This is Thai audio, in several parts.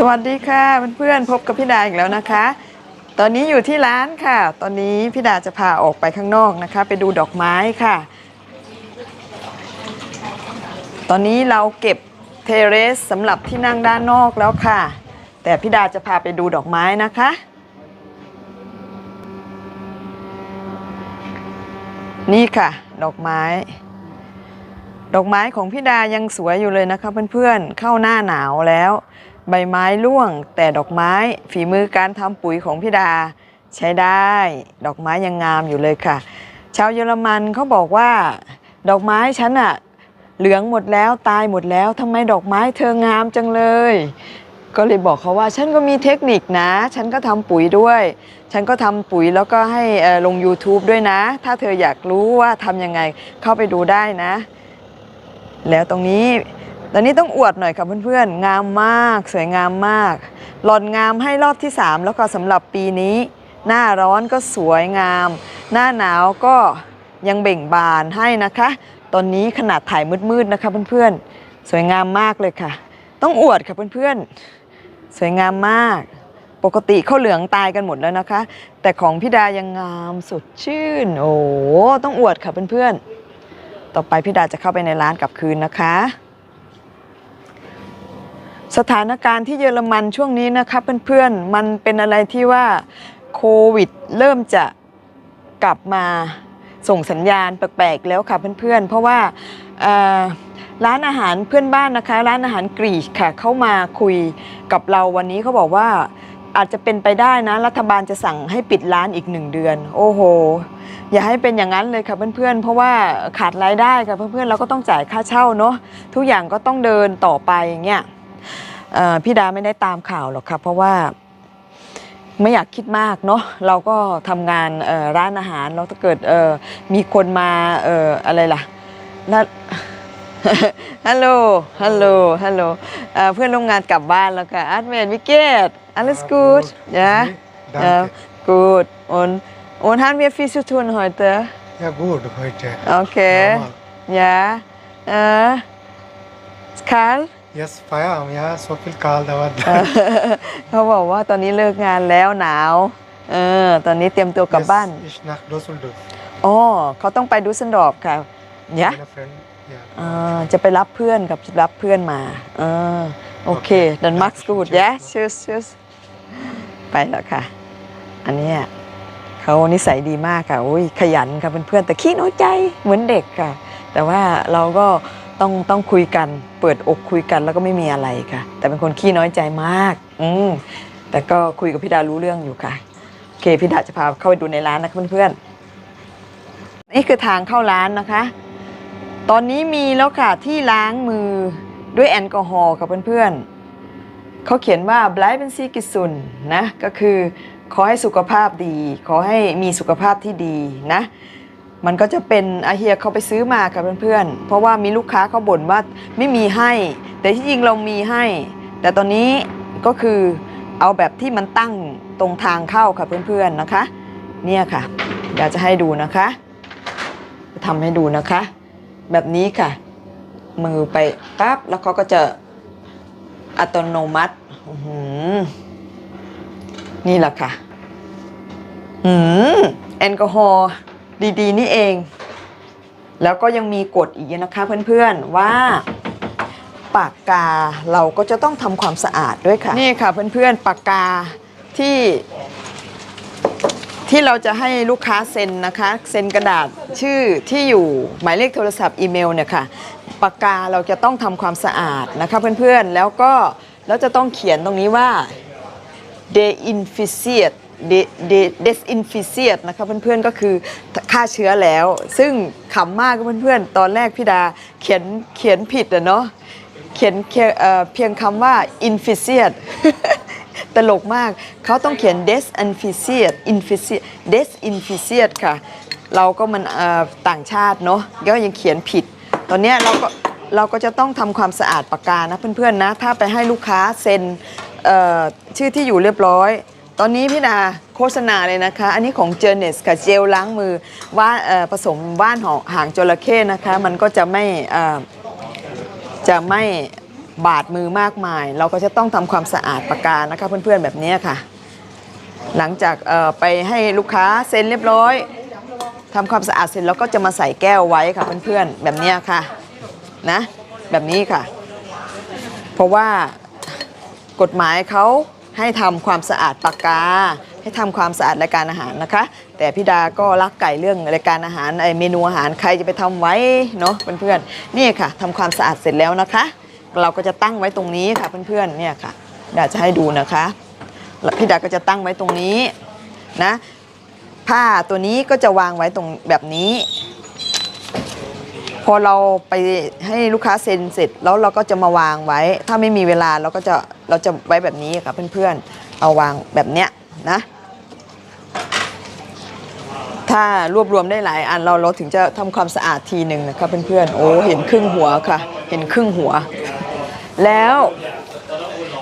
สวัสดีค่ะเพื่อนๆพบกับพี่ดาอีกแล้วนะคะ ตอนนี้อยู่ที่ร้านค่ะ ตอนนี้พี่ดาจะพาออกไปข้างนอกนะคะ ไปดูดอกไม้ค่ะ ตอนนี้เราเก็บเทเรสสำหรับที่นั่งด้านนอกแล้วค่ะ แต่พี่ดาจะพาไปดูดอกไม้นะคะ นี่ค่ะ ดอกไม้ ดอกไม้ของพี่ดายังสวยอยู่เลยนะคะเพื่อนๆเข้าหน้าหนาวแล้ว ใบไม้ร่วง แต่ดอกไม้ฝีมือการทำปุ๋ยของพี่ดา ใช้ได้ ดอกไม้ยังงามอยู่เลยค่ะ ชาวเยอรมันเขาบอกว่า ดอกไม้ฉันอะเหลืองหมดแล้วตายหมดแล้วทำไมดอกไม้เธองามจังเลย ก็เลยบอกเขาว่าฉันก็มีเทคนิคนะ ฉันก็ทำปุ๋ยด้วย ฉันก็ทำปุ๋ยแล้วก็ให้ลง YouTube ด้วยนะ ถ้าเธออยากรู้ว่าทำยังไงเข้าไปดูได้นะ แล้วตรงนี้ ตอนนี้ต้องอวดหน่อยค่ะเพื่อนๆ งามมาก สวยงามมาก หล่อนงามให้รอบที่ 3 แล้วก็สำหรับปีนี้ หน้าร้อนก็สวยงาม หน้าหนาวก็ยังเบ่งบานให้นะคะ ตอนนี้ขนาดถ่ายมืดๆนะคะเพื่อนๆ สวยงามมากเลยค่ะ ต้องอวดค่ะเพื่อนๆ สวยงามมาก ปกติข้าวเหลืองตายกันหมดแล้วนะคะ แต่ของพี่ดายังงามสดชื่น โอ้ต้องอวดค่ะเพื่อนๆ ต่อไปพี่ดาจะเข้าไปในร้านกลับคืนนะคะ สถานการณ์ที่เยอรมันช่วงนี้นะคะเพื่อนๆมันเป็นอะไรที่ว่าโควิดเริ่มจะกลับมาส่งสัญญาณแปลกๆแล้วค่ะเพื่อนๆ เพราะว่าร้านอาหารเพื่อนบ้านนะคะ ร้านอาหารกรีกค่ะเข้ามาคุยกับเราวันนี้เขาบอกว่าอาจจะเป็นไปได้นะ รัฐบาลจะสั่งให้ปิดร้านอีกหนึ่งเดือน โอ้โห อย่าให้เป็นอย่างนั้นเลยค่ะเพื่อนๆ เพราะว่าขาดรายได้ค่ะเพื่อนๆเราก็ต้องจ่ายค่าเช่าเนาะทุกอย่างก็ต้องเดินต่อไปอย่างเงี้ย พี่ดาไม่ได้ตามข่าวหรอกครับเพราะว่าไม่อยากคิดมากเนาะเราก็ทำงานเอ่อร้านอาหารแล้วถ้าเกิดเอ่อมีคนมาเอ่ออะไรล่ะนั่นฮัลโหล ฮัลโหล ฮัลโหลเอ่อเพื่อนร่วมงานกลับบ้านแล้วค่ะอาร์ตเมนวิกเกต alles gut ja Danke. ja gut und und haben wir viel zu tun heute Ja gut, heute. okay Normal. ja äh, Karl Yes, Feierabend, ja, so viel kalt, aber เขาบอกว่าตอนนี้เลิกงานแล้วหนาว เออ ตอนนี้เตรียมตัวกลับบ้าน Yes, ich nach Düsseldorf. อ๋อเขาต้องไปดูสันดอบค่ะยะ Meine Freund, ja. อ่าจะไปรับเพื่อนกับจะรับเพื่อนมาเออโอเคดันมักสกูดยะชูสชูสไปแล้วค่ะ อันเนี้ยเขานิสัยดีมากค่ะ อุ้ยขยันค่ะเพื่อนๆแต่ขี้น้อยใจเหมือนเด็กค่ะ แต่ว่าเราก็ ต้องต้องคุยกัน เปิดอกคุยกันแล้วก็ไม่มีอะไรค่ะ แต่เป็นคนขี้น้อยใจมาก อืมแต่ก็คุยกับพี่ดารู้เรื่องอยู่ค่ะโอเคพี่ดาจะพาเข้าไปดูในร้านนะเพื่อนๆนี่คือทางเข้าร้านนะคะ ตอนนี้มีแล้วค่ะที่ล้างมือด้วยแอลกอฮอล์ค่ะเพื่อนๆเขาเขียนว่า b l i เป็นซีกิซุนนะก็คือขอให้สุขภาพดี ขอให้มีสุขภาพที่ดีนะ มันก็จะเป็นอาเฮียเขาไปซื้อมาค่ะเพื่อนๆ เพราะว่ามีลูกค้าเขาบ่นว่าไม่มีให้ แต่ที่จริงเรามีให้ แต่ตอนนี้ก็คือเอาแบบที่มันตั้งตรงทางเข้าค่ะเพื่อนๆนะคะ เนี่ยค่ะอยากจะให้ดูนะคะจะทำให้ดูนะคะ แบบนี้ค่ะ มือไปปั๊บแล้วเขาก็จะอัตโนมัติหนี่แหละค่ะ อืมแอลกอฮอล์ ดีๆ นี่เอง แล้วก็ยังมีกฎอีกนะคะเพื่อนๆว่าปากกาเราก็จะต้องทำความสะอาดด้วยค่ะ นี่ค่ะเพื่อนๆปากกาที่ที่เราจะให้ลูกค้าเซ็นนะคะเซ็นกระดาษชื่อที่อยู่หมายเลขโทรศัพท์อีเมลเนี่ยค่ะปากกาเราจะต้องทำความสะอาดนะคะเพื่อนๆแล้วก็แล้วจะต้องเขียนตรงนี้ว่า disinfect deinficate de- de- desinficate นะคะเพื่อนๆก็คือฆ่าเชื้อแล้ว ซึ่งขำมากเพื่อนๆ ตอนแรกพี่ดาเขียนเขียนผิดอะเนาะเขียนเพียงคำว่า inficate ตลกมากเขาต้องเขียน desinficate inficate desinficate ค่ะ เราก็มันต่างชาติเนาะก็ยังเขียนผิด ตอนเนี้ยเราก็เราก็จะต้องทำความสะอาดปากกานะเพื่อนๆนะ ถ้าไปให้ลูกค้าเซ็นชื่อที่อยู่เรียบร้อย ตอนนี้พี่นาโฆษณาเลยนะคะ อันนี้ของเจอเนสกับเจลล้างมือว่าผสมว่านหางหางจระเข้นะคะ มันก็จะไม่จะไม่บาดมือมากมาย เราก็จะต้องทำความสะอาดปากกานะคะ เพื่อนๆแบบนี้ค่ะ หลังจากไปให้ลูกค้าเซ็นเรียบร้อยทำความสะอาดเสร็จแล้วก็จะมาใส่แก้วไว้ค่ะเพื่อนๆแบบนี้ค่ะนะแบบนี้ค่ะ เพราะว่ากฎหมายเขา ให้ทำความสะอาดปากกา ให้ทำความสะอาดรายการอาหารนะคะ แต่พี่ดาก็รักไก่เรื่องรายการอาหารไอเมนูอาหารใครจะไปทำไว้เนาะเพื่อนๆนี่ค่ะทำความสะอาดเสร็จแล้วนะคะ เราก็จะตั้งไว้ตรงนี้ค่ะเพื่อนๆเนี่ยค่ะดาจะให้ดูนะคะพี่ดาก็จะตั้งไว้ตรงนี้นะผ้าตัวนี้ก็จะวางไว้ตรงแบบนี้ อเราไปให้ลูกค้าเซ็นเสร็จแล้วเราก็จะมาวางไว้ ถ้าไม่มีเวลาเราก็จะเราจะไว้แบบนี้ค่ะเพื่อนๆเอาวางแบบเนี้ยนะ ถ้ารวบรวมได้หลายอันเราเราถึงจะทำความสะอาดทีหนึ่งนะคะเพื่อนๆโอ้เห็นครึ่งหัวค่ะ เห็นครึ่งหัว แล้ว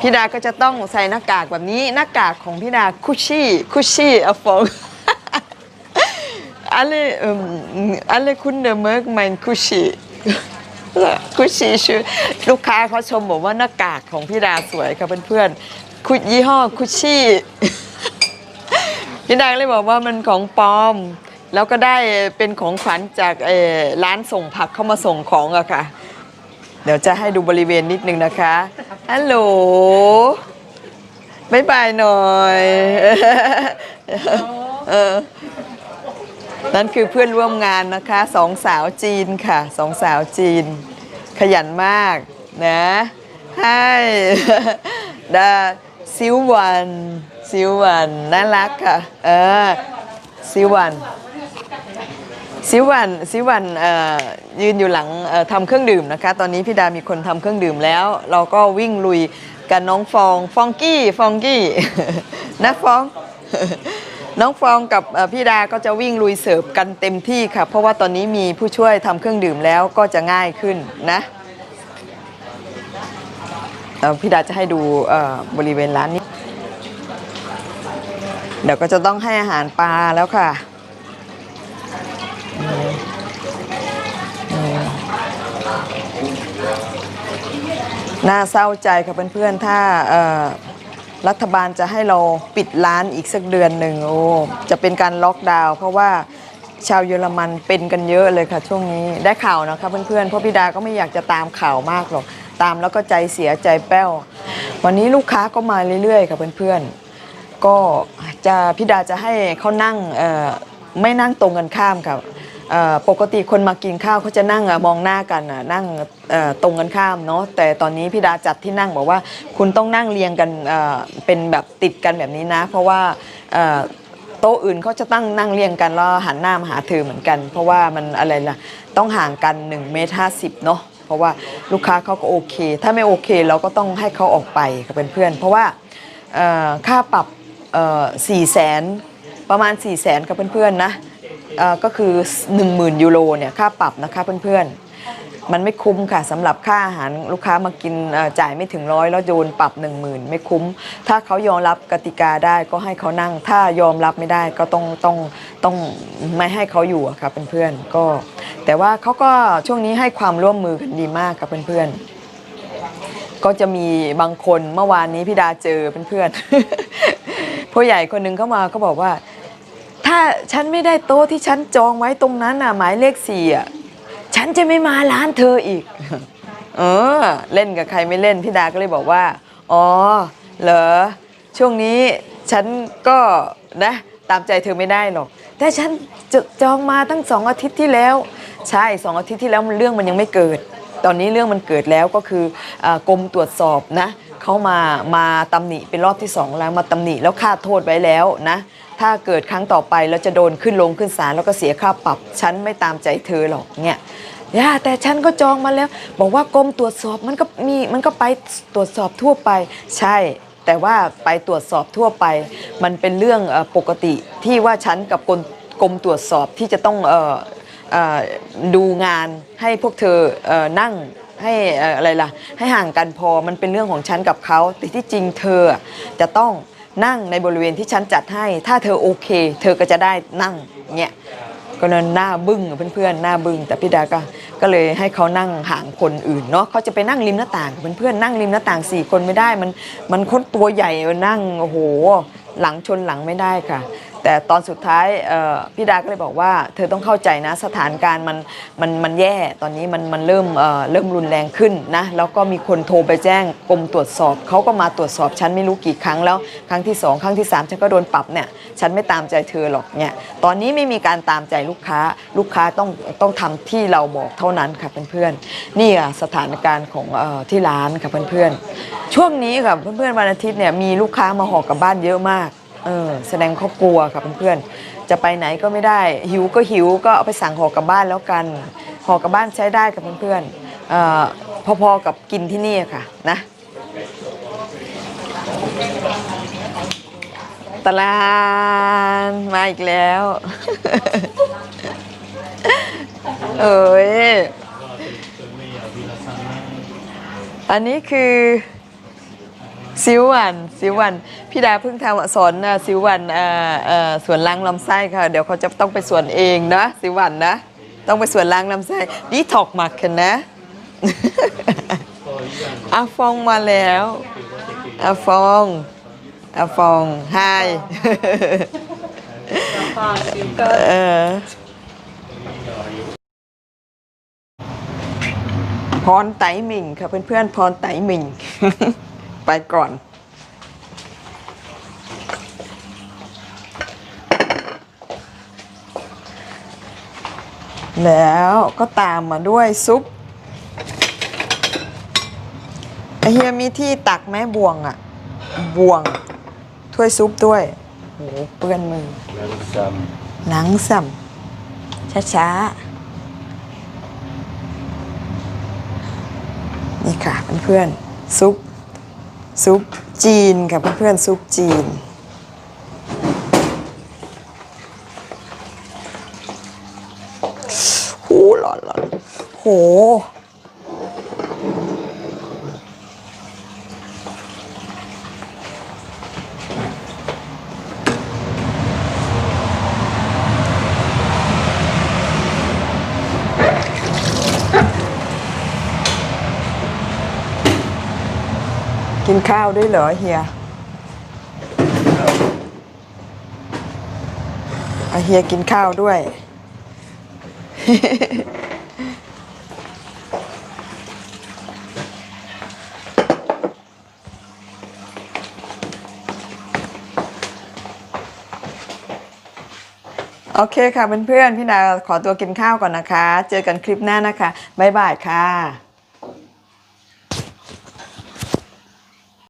พี่ดาก็จะต้องใส่หน้ากากแบบนี้หน้ากากของพี่ดาคุชชี่คุชชี่อฟอง alle, ähm, alle Kunden mögen mein Kushi คุชชี่ชื่อลูกค้าเขาชมบอกว่าหน้ากากของพี่ดาสวยค่ะเพื่อนๆคุยี่ห้อคุชชี่พี่ดาเลยบอกว่ามันของปลอม แล้วก็ได้เป็นของขวัญจากเอ่อร้านส่งผักเข้ามาส่งของอะค่ะ เดี๋ยวจะให้ดูบริเวณนิดนึงนะคะฮัลโหลบายบายหน่อยเออ นั่นคือเพื่อนร่วมงานนะคะสองสาวจีนค่ะสองสาวจีน ขยันมากนะให้ดาซิววันซิววันน่ารักค่ะเออซิววันซิววันซิววันเอ่อยืนอยู่หลังทำเครื่องดื่มนะคะ ตอนนี้พี่ดามีคนทำเครื่องดื่มแล้ว เราก็วิ่งลุยกับน้องฟองฟองกี้ฟองกี้นะฟอง น้องฟองกับพี่ดาก็จะวิ่งลุยเสิร์ฟกันเต็มที่ค่ะ เพราะว่าตอนนี้มีผู้ช่วยทำเครื่องดื่มแล้วก็จะง่ายขึ้นนะพี่ดาจะให้ดูบริเวณร้านนี้ เดี๋ยวก็จะต้องให้อาหารปลาแล้วค่ะน่าเศร้าใจค่ะเพื่อนๆ ถ้า รัฐบาลจะให้เราปิดร้านอีกสักเดือนหนึ่งโอ้จะเป็นการล็อกดาวน์เพราะว่าชาวเยอรมันเป็นกันเยอะเลยค่ะ ช่วงนี้ได้ข่าวนะคะเพื่อนๆเพราะพี่ดาก็ไม่อยากจะตามข่าวมากหรอกตามแล้วก็ใจเสียใจแป้ว วันนี้ลูกค้าก็มาเรื่อยๆค่ะเพื่อนๆก็จะพี่ดาจะให้เขานั่งไม่นั่งตรงกันข้ามค่ะ เอ่อปกติคนมากินข้าวเขาจะนั่งอะมองหน้ากันอะนั่งเอ่อตรงกันข้ามเนาะแต่ตอนนี้พี่ดาจัดที่นั่งบอกว่าคุณต้องนั่งเรียงกันเอ่อเป็นแบบติดกันแบบนี้นะ เพราะว่าเอ่อโต๊ะอื่นเขาจะตั้งนั่งเรียงกันแล้วหันหน้ามาหาเธอเหมือนกัน เพราะว่ามันอะไรล่ะต้องห่างกัน1เมตรห้าสิบเนาะเพราะว่าลูกค้าเขาก็โอเค ถ้าไม่โอเคเราก็ต้องให้เขาออกไปค่ะเพื่อนๆเพราะว่าเอ่อค่าปรับสี่แสนประมาณ4ี่แสนกับเพื่อนๆนะเอ่อ ก็คือ 10,000 ยูโรเนี่ยค่าปรับนะคะเพื่อนๆ มันไม่คุ้มค่ะสำหรับค่าอาหารลูกค้ามากินจ่ายไม่ถึงร้อยแล้วโดนปรับ 10,000 ไม่คุ้ม ถ้าเขายอมรับกติกาได้ก็ให้เขานั่ง ถ้ายอมรับไม่ได้ก็ต้องต้องต้องไม่ให้เขาอยู่อะค่ะเพื่อนๆก็ แต่ว่าเขาก็ช่วงนี้ให้ความร่วมมือกันดีมากค่ะเพื่อนๆก็จะมีบางคนเมื่อวานนี้พี่ดาเจอเพื่อนๆผู้ใหญ่คนหนึ่งเข้ามาก็บอกว่า ถ้าฉันไม่ได้โต๊ะที่ฉันจองไว้ตรงนั้นน่ะ หมายเลขสี่อะฉันจะไม่มาร้านเธออีก เออ เล่นกับใครไม่เล่นพี่ดาก็เลยบอกว่า อ๋อ เหรอ ช่วงนี้ฉันก็นะ ตามใจเธอไม่ได้หรอก แต่ฉันจจองมาตั้งสองอาทิตย์ที่แล้ว ใช่สองอาทิตย์ที่แล้วมันเรื่องมันยังไม่เกิด ตอนนี้เรื่องมันเกิดแล้วก็คืออกรมตรวจสอบนะเขามามาตำหนิเป็นรอบที่สองแล้วมาตำหนิแล้วค่าโทษไว้แล้วนะ ถ้าเกิดครั้งต่อไปแล้วจะโดนขึ้นลงขึ้นศาลแล้วก็เสียค่าปรับ ฉันไม่ตามใจเธอหรอกเนี่ยย่าแต่ฉันก็จองมาแล้ว บอกว่ากรมตรวจสอบมันก็มีมันก็ไปตรวจสอบทั่วไป ใช่ แต่ว่าไปตรวจสอบทั่วไป มันเป็นเรื่องปกติที่ว่าฉันกับกรมกรมตรวจสอบที่จะต้องออดูงานให้พวกเธออนั่งให้อะไรล่ะให้ห่างกันพอมันเป็นเรื่องของฉันกับเขาแต่ที่จริงเธอจะต้อง นั่งในบริเวณที่ฉันจัดให้ ถ้าเธอโอเค เธอก็จะได้นั่งเนี่ยก็นั่นหน้าบึ้งเพื่อนๆหน้าบึ้งแต่พี่ดาก็ก็เลยให้เขานั่งห่างคนอื่นเนาะเขาจะไปนั่งริมหน้าต่างเพื่อนๆนั่งริมหน้าต่างสี่คนไม่ได้มันมันคนตัวใหญ่นั่งโอ้โหหลังชนหลังไม่ได้ค่ะ แต่ตอนสุดท้ายพี่ดาก็เลยบอกว่า เธอต้องเข้าใจนะสถานการณ์มันมันมันแย่ตอนนี้มันมันเริ่มเเริ่มรุนแรงขึ้นนะแล้วก็มีคนโทรไปแจ้งกรมตรวจสอบเขาก็มาตรวจสอบฉันไม่รู้กี่ครั้งแล้วครั้งที่สองครั้งที่สามฉันก็โดนปรับเนี่ยฉันไม่ตามใจเธอหรอกเนี่ยตอนนี้ไม่มีการตามใจลูกค้าลูกค้าต้องต้องทำที่เราบอกเท่านั้นค่ะเพื่อนๆนี่อะสถานการณ์ของอที่ร้านค่ะเพื่อนๆช่วงนี้ค่ะเพื่อนๆวันอาทิตย์เนี่ยมีลูกค้ามาหอกลับบ้านเยอะมาก เออแสดงเขากลัวค่ะเพื่อนๆจะไปไหนก็ไม่ได้ หิวก็หิวก็เอาไปสั่งห่อกลับบ้านแล้วกันห่อกลับบ้านใช้ได้กับเพื่อนๆอ่อพอๆกับกินที่นี่ค่ะนะตลาดมาอีกแล้ว เอ้ยอันนี้คือ ซิววันซิววันพี่ดาเพิ่งทำสอนซิววันสวนล้างลำไส้ค่ะ เดี๋ยวเขาจะต้องไปสวนเองนะซิววันนะ ต้องไปสวนล้างลำไส้นี่ถอกหมักกันนะอาฟองมาแล้วอาฟองอาฟองไฮเออพรไตหมิงค่ะเพื่อนๆพรไตหมิง ไปก่อน แล้วก็ตามมาด้วยซุปไอเฮียมีที่ตักไหมบวงอะบวง ถ้วยซุปด้วยโหเปื้อนมือหลังสัมช้าๆนี่ค่ะเพื่อนๆซุป ซุปจีนค่ะเพื่อนๆซุปจีน โหหลอนหลอนโห กินข้าวด้วยเหรอเฮียเอาเฮียกินข้าวด้วย โอเคค่ะเพื่อนๆพี่นาขอตัวกินข้าวก่อนนะคะ เจอกันคลิปหน้านะคะ บ๊ายบายค่ะ